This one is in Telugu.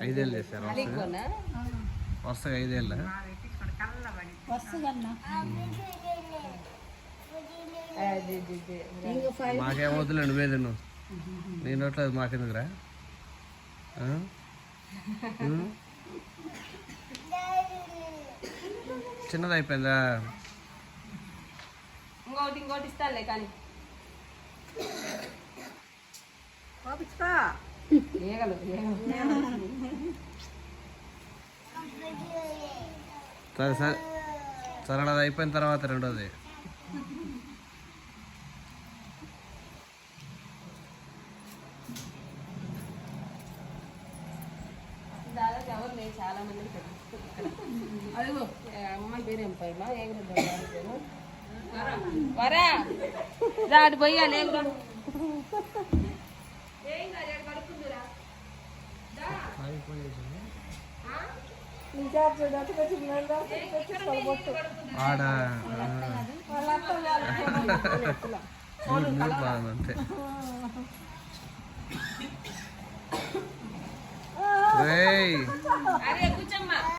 ఐదేళ్ళు చేశారు వరుసగా ఐదేళ్ళ? మాకేం వద్దులే నువ్వే తిను. నీ నోట్లో అది మాకెందుకురా? చిన్నది అయిపోయిందా ఇంకోటి ఇంకోటి ఇస్తానులే కానీ. సరే సరే. సరే అది అయిపోయిన తర్వాత రెండోది. దాదాపు ఎవరు లేదు చాలా మంది అదిగో ఏ అమ్మాయి పేరు ఏం పైమా పేరు వరా. రా అటు పోయా లేదు ఏం కాదు పడుకుందిరా. అంతే. రేయ్. అరే కూర్చోమ్మా.